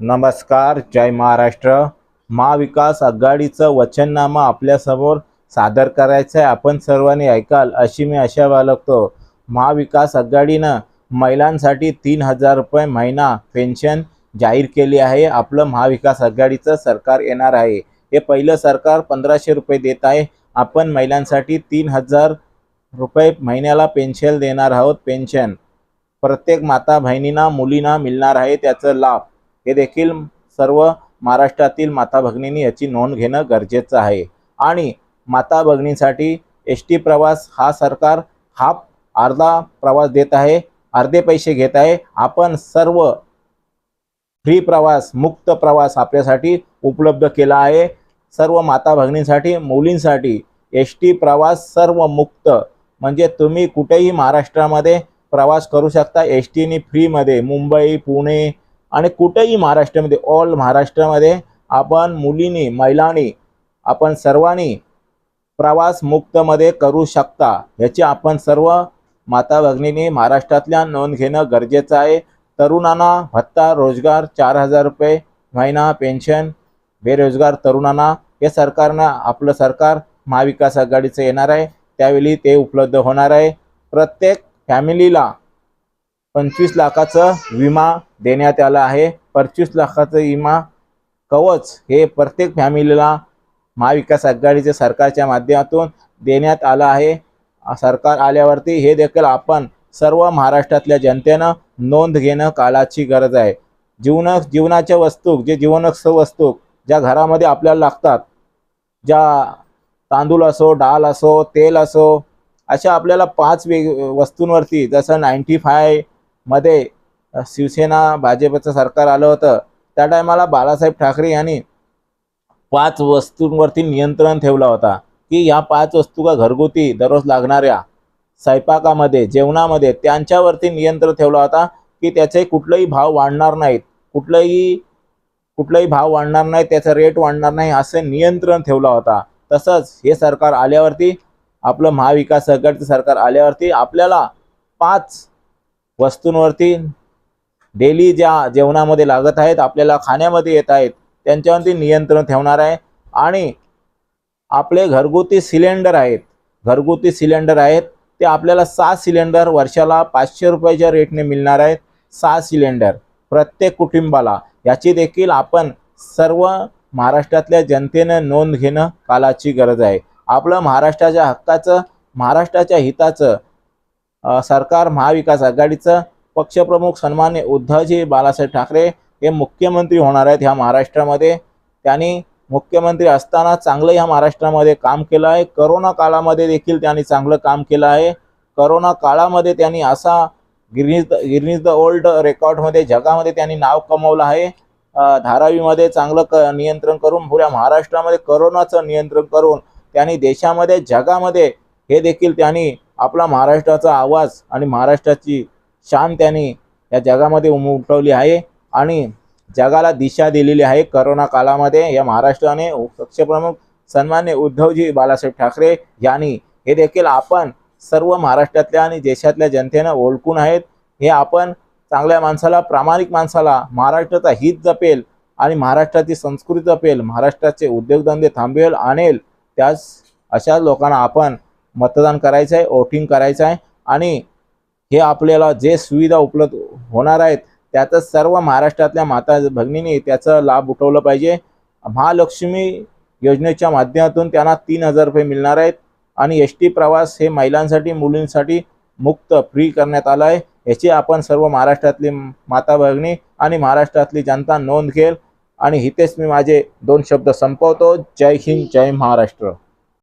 नमस्कार जय महाराष्ट्र. महाविकास आघाडीचं वचननामा आपल्यासमोर सादर करायचं आहे आपण सर्वांनी ऐकाल अशी मी आशा बाळगतो. महाविकास आघाडीनं महिलांसाठी तीन हजार रुपये महिना पेन्शन जाहीर केली आहे. आपलं महाविकास आघाडीचं सरकार येणार आहे. हे पहिलं सरकार पंधराशे रुपये देत आहे. आपण महिलांसाठी तीन हजार रुपये महिन्याला पेन्शन देणार आहोत. पेन्शन. प्रत्येक माता बहिणींना मुलींना मिळणार आहे त्याचं लाभ. हे देखील सर्व महाराष्ट्रातील माता भगिनींनी याची नोंद घेणं गरजेचं आहे. आणि माता भगिनींसाठी एस टी प्रवास हा सरकार हाफ अर्धा प्रवास देत आहे अर्धे पैसे घेत आहे. आपण सर्व फ्री प्रवास मुक्त प्रवास आपल्यासाठी उपलब्ध केला आहे. सर्व माता भगिनींसाठी मुलींसाठी एस टी प्रवास सर्व मुक्त. म्हणजे तुम्ही कुठेही महाराष्ट्रामध्ये प्रवास करू शकता एस टीने फ्रीमध्ये. मुंबई पुणे आणि कुठेही महाराष्ट्रामध्ये ऑल महाराष्ट्रामध्ये आपण मुलींनी महिलांनी आपण सर्वांनी प्रवास मुक्तमध्ये करू शकता. ह्याची आपण सर्व माता भगिनींनी महाराष्ट्रातल्या नोंद घेणं गरजेचं आहे. तरुणांना भत्ता रोजगार चार हजार रुपये महिना पेन्शन बेरोजगार तरुणांना हे सरकारनं आपलं सरकार महाविकास आघाडीचं येणार आहे. त्यावेळी ते उपलब्ध होणार आहे. प्रत्येक फॅमिलीला पंचवीस लाखाचं विमा देण्यात आला आहे. पंचवीस लाखाचं विमा कवच हे प्रत्येक फॅमिलीला महाविकास आघाडीच्या सरकारच्या माध्यमातून देण्यात आलं आहे. सरकार आल्यावरती हे देखील आपण सर्व महाराष्ट्रातल्या जनतेनं नोंद घेणं काळाची गरज आहे. जीवन जीवनाच्या वस्तू जे जीवनक्ष वस्तू ज्या घरामध्ये आपल्याला लागतात ज्या तांदूळ असो डाळ असो तेल असो अशा आपल्याला पाच वेग वस्तूंवरती जसं नाईन्टी फाय मध्ये शिवसेना भाजपचं सरकार आलं होतं. त्या टायमाला बाळासाहेब ठाकरे यांनी पाच वस्तूंवरती नियंत्रण ठेवला होता. की या पाच वस्तू का घरगुती दररोज लागणाऱ्या स्वयंपाकामध्ये जेवणामध्ये त्यांच्यावरती नियंत्रण ठेवला होता की त्याचे कुठलाही भाव वाढणार नाहीत. कुठलंही कुठलाही भाव वाढणार नाही त्याचा रेट वाढणार नाही असं नियंत्रण ठेवला होता. तसंच हे सरकार आल्यावरती आपलं महाविकास सहकारचं सरकार आल्यावरती आपल्याला पाच वस्तूंवरती डेली ज्या जेवणामध्ये लागत आहेत आपल्याला खाण्यामध्ये येत आहेत त्यांच्यावरती नियंत्रण ठेवणार आहे. आणि आपले घरगुती सिलेंडर आहेत घरगुती सिलेंडर आहेत ते आपल्याला सहा सिलेंडर वर्षाला पाचशे रुपयाच्या रेटने मिळणार आहेत. सहा सिलेंडर प्रत्येक कुटुंबाला. याची देखील आपण सर्व महाराष्ट्रातल्या जनतेनं नोंद घेणं कालाची गरज आहे. आपलं महाराष्ट्राच्या हक्काचं महाराष्ट्राच्या हिताचं सरकार महाविकास आघाडीचं पक्षप्रमुख सन्मान्य उद्धवजी बाळासाहेब ठाकरे हे मुख्यमंत्री होणार आहेत ह्या महाराष्ट्रामध्ये. त्यांनी मुख्यमंत्री असताना चांगलं ह्या महाराष्ट्रामध्ये काम केलं आहे. करोना काळामध्ये देखील त्यांनी चांगलं काम केलं आहे. करोना काळामध्ये त्यांनी असा गिरनीज गिरनीज द ओल्ड रेकॉर्डमध्ये जगामध्ये त्यांनी नाव कमवलं आहे. धारावीमध्ये चांगलं क नियंत्रण करून पुऱ्या महाराष्ट्रामध्ये करोनाचं नियंत्रण करून त्यांनी देशामध्ये जगामध्ये हे देखील त्यांनी आपला महाराष्ट्राचा आवाज आणि महाराष्ट्राची शान त्याने या जगामध्ये उमटवली आहे आणि जगाला दिशा दिलेली आहे करोना काळामध्ये. या महाराष्ट्राने पक्षप्रमुख सन्मान्य उद्धवजी बाळासाहेब ठाकरे यांनी हे देखील आपण सर्व महाराष्ट्रातल्या आणि देशातल्या जनतेनं ओळखून आहेत. हे आपण चांगल्या माणसाला प्रामाणिक माणसाला महाराष्ट्राचा हित जपेल आणि महाराष्ट्राची संस्कृती जपेल महाराष्ट्राचे उद्योगधंदे थांबवेल आणेल. त्याच अशा लोकांना आपण मतदान करायचं आहे वोटिंग करायचं आहे आणि हे आपल्याला जे सुविधा उपलब्ध होणार आहेत त्याचं सर्व महाराष्ट्रातल्या माता भगिनींनी त्याचा लाभ उठवला पाहिजे. महालक्ष्मी योजनेच्या माध्यमातून त्यांना तीन हजार रुपये मिळणार आहेत आणि एस टी प्रवास हे महिलांसाठी मुलींसाठी मुक्त फ्री करण्यात आलं आहे. याची आपण सर्व महाराष्ट्रातली माता भगिनी आणि महाराष्ट्रातली जनता नोंद घेईल. आणि इथेच मी माझे दोन शब्द संपवतो. जय हिंद जय महाराष्ट्र.